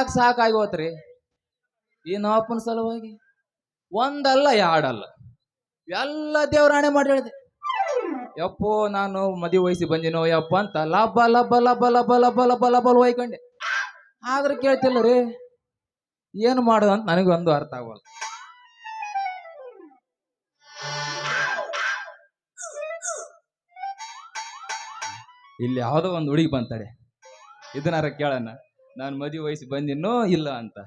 ಸಾಕ್ ಸಾಕಾಗಿ ಹೋತ್ರಿ ಈ ಸಲುವಾಗಿ? ಒಂದಲ್ಲ, ಎರಡಲ್ಲ. ಎಲ್ಲ ದೇವರಾಣೆ ಮಾಡಿ ಹೇಳಿದೆ. ಯಪ್ಪೋ, ನಾನು ಮದಿ ವಯಸ್ಸಿ ಬಂದಿನೋ, ಯಪ್ಪ ಅಂತ ಲಬ್ಬ ಲಬ್ಬ ಲಬ್ಬ ಲಬ್ಬ ಲಬ್ಬ ಲಬ್ಬ ಲಬ್ಬ ಒಯ್ಕೊಂಡೆ ಆದ್ರೆ ಕೇಳ್ತಿಲ್ಲ ರೀ. ಏನು ಮಾಡೋದು ಅಂತ ನನಗೊಂದು ಅರ್ಥ ಆಗೋಲ್ಲ. ಇಲ್ಲಿ ಯಾವುದೋ ಒಂದು ಹುಡುಗಿ ಬಂತಾಳೆ ಇದನ್ನಾರ ಕೇಳೋಣ. ನಾನು ಮದುವೆ ವಯಸ್ಸು ಬಂದಿನೋ ಇಲ್ಲ ಅಂತ.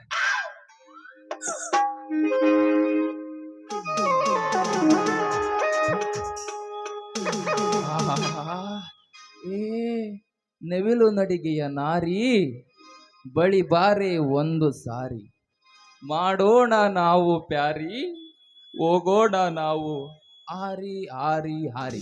ಏ, ನವಿಲು ನಡಿಗೆಯ ನಾರಿ, ಬಳಿ ಬಾರೆ ಒಂದು ಸಾರಿ. ಮಾಡೋಣ ನಾವು ಪ್ಯಾರಿ, ಹೋಗೋಣ ನಾವು ಆರಿ ಆರಿ ಆರಿ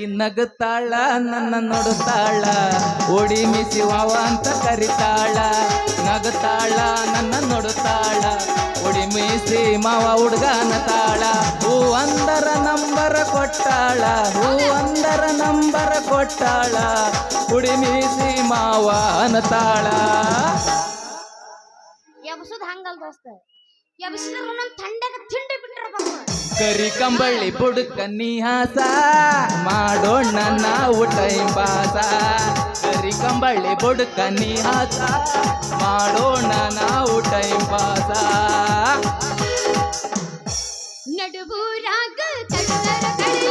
ಈಕಿ ನಗುತ್ತಾಳ ನನ್ನ ನೋಡುತ್ತಾಳ ಓಡಿ ಮಿಸಿ ವಾವ ಅಂತ ಕರಿತಾಳ. ನಗುತ್ತಾಳ ನನ್ನ ನೋಡುತ್ತಾಳ ಓಡಿ ಮೀಸಿ ಮಾವ ಹುಡುಗನ ತಾಳ. ಹೂ ಅಂದರ ನಂಬರ ಕೊಟ್ಟಾಳ, ಹೂ ಅಂದರ ನಂಬರ ಕೊಟ್ಟಾಳ ಉಡಿ ಮೀಸಿ ಮಾವ ಎಬ್ಸುದ್ ಹಂಗಲ್ ದೋಸ್ತ. ಎಬ್ಸಿದ್ರು ನಮ್ ತಂಡಗ ತಿಂಡಿ ಬಿಟ್ಟಿರ್ಬೇಕು. ಕರಿ ಕಂಬಳಿ ಬುಡುಕ ನಿಹಾಸ ಮಾಡೋಣ ನಾವು ಟೈಮ್ ಪಾಸ ಕರಿ ಕಂಬಳಿ ಬುಡುಕ ನಿಹಾಸ ಮಾಡೋಣ ನಾವು ಟೈಮ್ ಪಾಸ ಕಡಲಿನ ತರದನ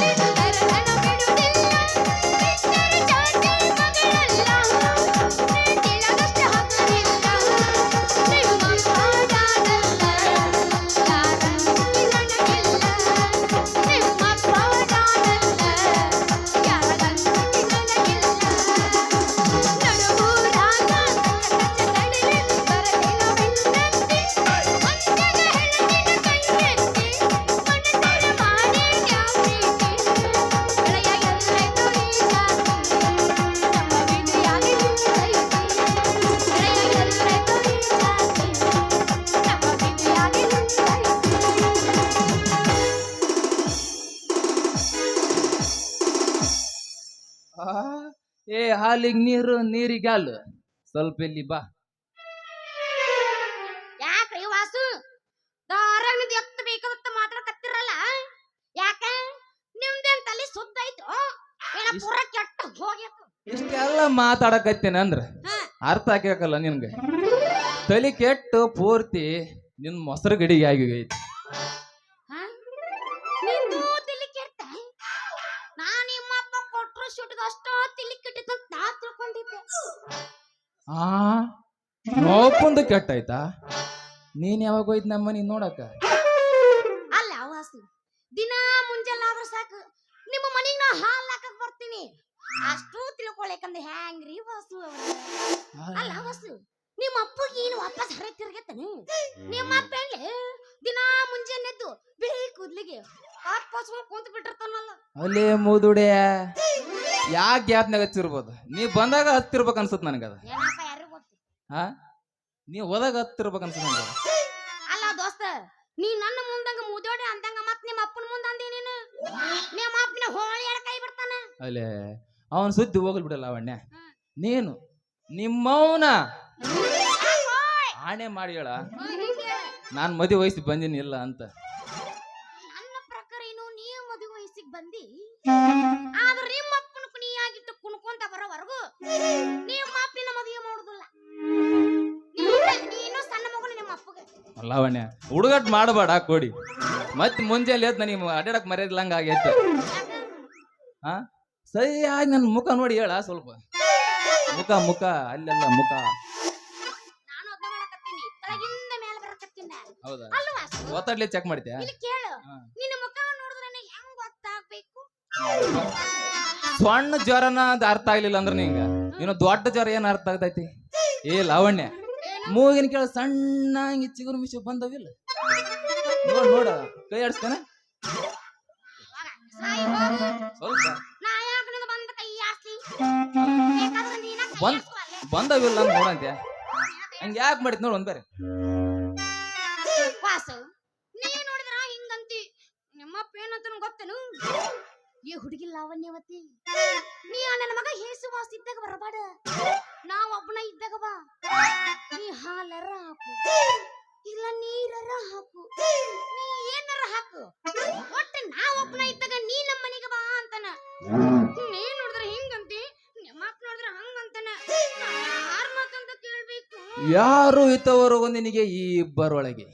ಹಾಲಿಗೆ ನೀರು ನೀರಿಗೆ ಹಾಲು. ಸ್ವಲ್ಪ ಇಲ್ಲಿ ಬಾ. ಯಾಕ್ರಿ ವಾಸು? ದಾರಾಣಿದ್ ಎತ್ತ ಬೇಕಂತ ಮಾತಾಡಕತ್ತಿರಲ್ಲ ಯಾಕ? ನಿಮ್ದೇನ್ ತಲೆ ಸುದ್ದ ಐತು ಏನ ಪೂರ ಕೆಟ್ಟ ಹೋಗ್ಯತು ಇಷ್ಟೆಲ್ಲ ಮಾತಾಡಕತ್ತೇನೆ ಅಂದ್ರ. ಅರ್ಥ ಹಾಕ್ಬೇಕಲ್ಲ ನಿನ್ಗೆ? ತಲೆ ಕೆಟ್ಟು ಪೂರ್ತಿ ನಿನ್ ಮೊಸರು ಗಡಿಗೆ ಆಗಿಗೈತಿ ನೋಪಂದು ಕೆಟ್ಟಾಯ್ತಾ? ನೀನ್ ಯಾವಾಗ ಹೋಯ್ತು ನಮ್ಮ ಮನೆ ನೋಡಕ ಅಲ್ಲ ವಾಸು ದಿನ ಮುಂಜಾನೆ ಆದ್ರ ಸಾಕು. ನಿಮ್ಮ ಮನೆಗೆ ನಾ ಹಾಲು ಹಾಕಕ್ ಬರ್ತೀನಿ. ಅಷ್ಟು ತಿಳ್ಕೊಳಕಂದ ಹ್ಯಾಂಗ್ರಿ ವಾಸು ಅಲ್ಲ ವಸು ನಿಮ್ಮ ಅಪ್ಪಗೆ ಏನು ವಾಪಸ್ ಹರ ತಿರ್ಗತ್ತನು ನಿಮ್ಮ ಅಪ್ಪ ಹೇಳಿ ದಿನಾ ಮುಂಜಾನೆ ಎದ್ದು ಬಿಳಿ ಕೂದ್ಲಿಗೆ ವಾಪಸ್ ಕುಂತ ಬಿಟ್ಟಿರ್ತಾನಲ್ಲ. ಅಲ್ಲೇ ಮೂದುಡೆ. ಯಾ ಗ್ಯಾಪ್ನಾಗ ಹಚ್ಚಿರ್ಬೋದು? ನೀ ಬಂದಾಗ ಹತ್ತಿರ್ಬೇಕು ಅನ್ಸುತ್ತೆ ನನಗದ. ಏನಪ್ಪ ಯಾರು ಗೊತ್ತು? ಹಾ ನೀ ಹೋದಾಗ ಹತ್ತಿರ್ಬೇಕು ಅನ್ಸುತ್ತೆ ಅಲ್ಲ ದೋಸ್ತ ನೀ ನನ್ನ ಮುಂದಂಗ ಮುದೋಡಿ ಅಂದಂಗ ಮತ್ ನಿಮ್ಮ ಅಪ್ಪನ ಮುಂದ ಅಂದಿ ನೀನು? ನಿಮ್ಮ ಅಪ್ಪನ ಹೋಳಿ ಎಡ ಕೈ ಬಿಡ್ತಾನ? ಅಲ್ಲೇ ಅವನು ಸುದ್ದಿ ಹೋಗಲ್ ಬಿಡಲ್ಲ ಅವಣ್ಣ. ನೀನು ನಿಮ್ಮವನ ಆಣೆ ಮಾಡಿ ಹೇಳ. ನಾನು ಮದುವೆ ವಯಸ್ಸಿಗೆ ಬಂದಿನಿ ಇಲ್ಲ ಅಂತ. ನನ್ನ ಪ್ರಕಾರ ಏನು ನೀ ಮದುವೆ ವಯಸ್ಸಿಗೆ ಬಂದಿ ಆದ್ರೆ ನಿಮ್ಮ ಅಪ್ಪನ ಕುಣಿಯಾಗಿಟ್ಟು ಕುಣ್ಕೊಂತ ಬರೋವರೆಗೂ. ಅಪ್ಪಗೆ ಹುಡುಗಟ್ ಮಾಡಬೇಡ ಕೊಡಿ. ಮತ್ತೆ ಮುಂಜಾನೆ ಎದ್ದು ನನಗೆ ಅಡ್ಡಾಡಕ್ ಮರ್ಯಾದಿಲ್ಲಂಗ ಆಗೈತೆ. ಹಾ ಸರಿಯಾಗಿ ನನ್ನ ಮುಖ ನೋಡಿ ಹೇಳ ಸ್ವಲ್ಪ. ಮುಖ ಮುಖ ಅಲ್ಲೆಲ್ಲ ಮುಖ. ಹೌದಾ? ಒತ್ತಡ್ಲಿ ಚೆಕ್ ಮಾಡ್ತೀಯ? ಸಣ್ಣ ಜ್ವರನ ಅರ್ಥ ಆಗ್ಲಿಲ್ಲ ಅಂದ್ರೆ ನಿಂಗ. ಇನ್ನು ದೊಡ್ಡ ಜ್ವರ ಏನ್ ಅರ್ಥ ಆಗ್ತೈತಿ? ಏ ಲಾವಣ್ಯ ಮೂಗಿನ ಕೇಳ ಸಣ್ಣ ಹಿಂಗೆ ಚಿಗುರು ಮಿಶು ಬಂದವಿಲ್ಲ ನೋಡ ನೋಡ, ಕೈ ಆಡ್ಸ್ತಾನ. ಸ್ವಲ್ಪ ಬಂದ್- ಬಂದವಿಲ್ಲ ಅಂತ ನೋಡಂತೆ ಹಂಗೆ ಯಾಕೆ ಮಾಡಿದ್ ನೋಡು ಒಂದ್ ಬೇರೆ. ವಾಸು ನೀ ನೋಡಿದ್ರ ಹಿಂಗಂತಿ? ನಿಮ್ಮಪ್ಪ ಏನಂತ ಗೊತ್ತೇನು? ಈ ಹುಡುಗಿ ಲಾವಣ್ಯವತಿ ನೀ ನನ್ನ ಮಗ ಹೇಸು ವಾಸ ಇದ್ದಾಗ ಬರಬಾಡ ನಾವು ಒಬ್ಬನ ಇದ್ದಾಗ ಬಾ. ನೀ ಹಾಲರ ಹಾಕು. ಇಲ್ಲ ನೀರರ ಹಾಕು. ನೀ ಏನರ ಹಾಕು. ಒಟ್ಟು ನಾವು ಒಬ್ಬನ ಇದ್ದಾಗ ನೀ ನಮ್ಮ ಮನೆಗೆ ಬಾ ಅಂತನ. ನೀ ನೋಡಿದ್ರೆ ಹಿಂಗಂತಿ ನಿಮ್ಮಪ್ಪ ನೋಡಿದ್ರೆ ಹಂಗಂತಾನ. ಯಾರ್ ಮಾತಂತ ಕೇಳ್ಬೇಕು? ಯಾರು ಇತ್ತವರು ನಿನಗೆ ಈ ಇಬ್ಬರೊಳಗೆ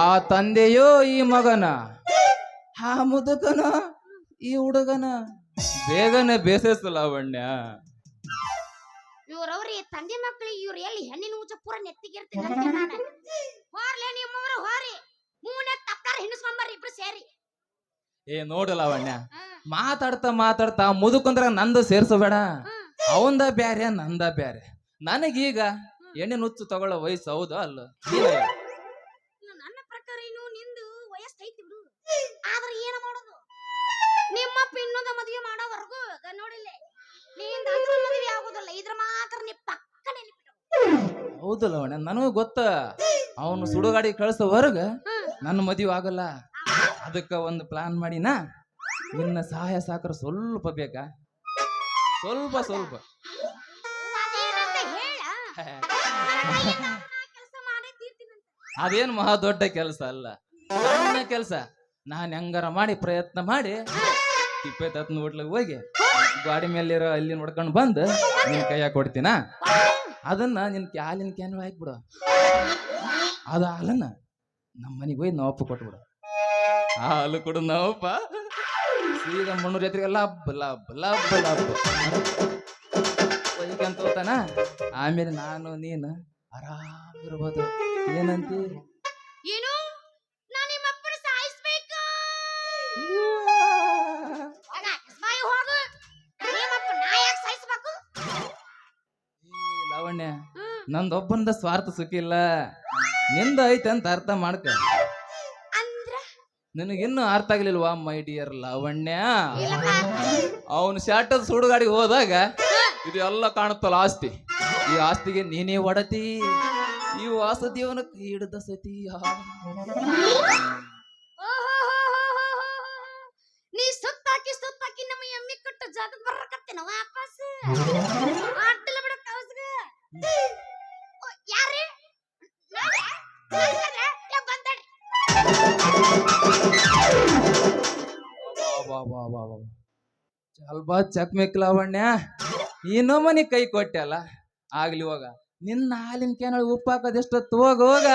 ಆ ತಂದೆಯೋ ಈ ಮಗನ? ಆ ಮುದುಕನ? ಈ ಹುಡುಗನ ಬೇಗನೆ ಬೇಸರಿಸು ಲಾವಣ್ಯ ಇವ್ರವ್ರಿ ತಂದೆ ಮಕ್ಳು ಇವ್ರ ಎಲ್ಲಿ ಹೆಣ್ಣಿನ ಉಚ್ಚ ಪೂರ ನೆತ್ತಿಗಿರ್ತೀನಿ ನಾನು. ಹೋರ್ಲೆ ನಿಮ್ಮವ್ರು ಹೋರಿ ಮೂನೆ ತಪ್ಪಾರ ಇಬ್ರು ಸೇರಿ. ಏ ನೋಡು ಲಾವಣ್ಯ ಮಾತಾಡ್ತಾ ಮಾತಾಡ್ತಾ ಮುದುಕಂದ್ರ ನಂದು ಸೇರ್ಸಬೇಡ. ಬೇಡ ಅವಂದ ಬ್ಯಾರೆ ನಂದ ಬ್ಯಾರೆ. ನನಗೀಗ ಎಣ್ಣೆ ನುಚ್ಚು ತಗೊಳ್ಳೋ ವಯಸ್ಸು ಹೌದಾ ಅಲ್ಲ? ಮಾಡೋವರೆಗೂ ಗ ನೋಡಿಲ್ಲ ನಿಂದ ಅಂದ್ರ ಮದುವೆ ಆಗುದಿಲ್ಲ ಇದ್ರ ಮಾತ್ರ ನೀ ಪಕ್ಕ ನೆನಪಿಟ್ಟು ಹೌದು ಲವಣ ನನಗೂ ಗೊತ್ತ. ಅವನು ಸುಡುಗಾಡಿ ಕಳ್ಸೋವರೆಗ ಹ್ಮ್. ನನ್ನ ಮದುವೆ ಆಗಲ್ಲ. ಅದಕ್ಕ ಒಂದು ಪ್ಲಾನ್ ಮಾಡಿನ. ನಿನ್ನ ಸಹಾಯ ಸಾಕರ ಸ್ವಲ್ಪ ಬೇಕಾ. ಸ್ವಲ್ಪ ಸ್ವಲ್ಪ. ಅದೇನು ಹೇಳ? ಕೆಲಸ ಮಾಡೇ ತೀರ್ತೀನಂತ ಅದೇನ್ ಮಹಾ ದೊಡ್ಡ ಕೆಲಸ ಅಲ್ಲ. ಸಣ್ಣ ಕೆಲಸ. ನಾನು ಹೆಂಗಾರ ಮಾಡಿ ಪ್ರಯತ್ನ ಮಾಡಿ ತಿಪ್ಪೆ ತತ್ನ ಹೋಟ್ಲಿಗೆ ಹೋಗಿ ಗಾಡಿ ಮೇಲಿರೋ ಅಲ್ಲಿ ನೋಡ್ಕೊಂಡು ಬಂದು ನಿನ್ ಕೈಯಾಗ ಕೊಡ್ತೀನ? ಅದನ್ನ ನಿನ್ ಹಾಲಿನ ಕ್ಯಾನ್ ಹಾಕ್ಬಿಡ. ಅದ ಹಾಲನ್ನ ನಮ್ಮ ಮನೆಗೆ ಹೋಗಿ ನವಪ್ಪ ಕೊಟ್ಬಿಡು. ಹಾಲು ಕೊಡು ನವಪ್ಪ. ಸೀದಾ ಮಣ್ಣೂರ್ ಜಾತ್ರೆಗೆ ಲಬ್ ಲಬ್ ಲಬ್. ಲಬ್ ಅಂತ ಆಮೇಲೆ ನಾನು, ನೀನು ಆರಾಮಿರ್ಬೋದು ಏನಂತಿ ಏನು? ಹ್ಮ್. ನಂದೊಬ್ಬಂದ ಸ್ವಾರ್ಥ ಸುಖಿಲ್ಲ ನಿಂದ ಐತೆ ಅಂತ ಅರ್ಥ ಮಾಡ್ಕ. ನಿನಗಿನ್ನೂ ಅರ್ಥ ಆಗ್ಲಿಲ್ವಾ ಮೈ ಡಿಯರ್ ಲಾವಣ್ಯ? ಅವನು ಶಾಟದ ಸುಡುಗಾಡಿಗೆ ಹೋದಾಗ ಇದು ಎಲ್ಲ ಕಾಣುತ್ತಲ್ಲ ಆಸ್ತಿ. ಈ ಆಸ್ತಿಗೆ ನೀನೇ ಒಡತಿ. ಈ ವಾಸುದೇವನ ಹಿಡಿದ ಸತಿ ನೀ ಸುತ್ತಾಕಿ ಸುತ್ತಾಕಿ ನಮ್ಮ ಎಮ್ಮಿ ಕೊಟ್ಟು ಜಾಗಕ್ಕೆ ಬರಕತ್ತೇನ ವಾಪಸ್? ಅಡ್ಡಲ ಬಿಡ ಕೌಸ್ಗ ಚಲ್ಬಾ ಚಕ್ಮೆಕ್ ಲಾವಣ್ಯ ಇನ್ನೋ ಮನಿ ಕೈ ಕೊಟ್ಟೆಲ್ಲ. ಆಗ್ಲಿ ಹೋಗ. ನಿನ್ನ ಹಾಲಿನ ಕೇನಳ ಉಪ್ಪು ಹಾಕೋದು ಎಷ್ಟೊತ್ತು ಹೋಗ ಹೋಗ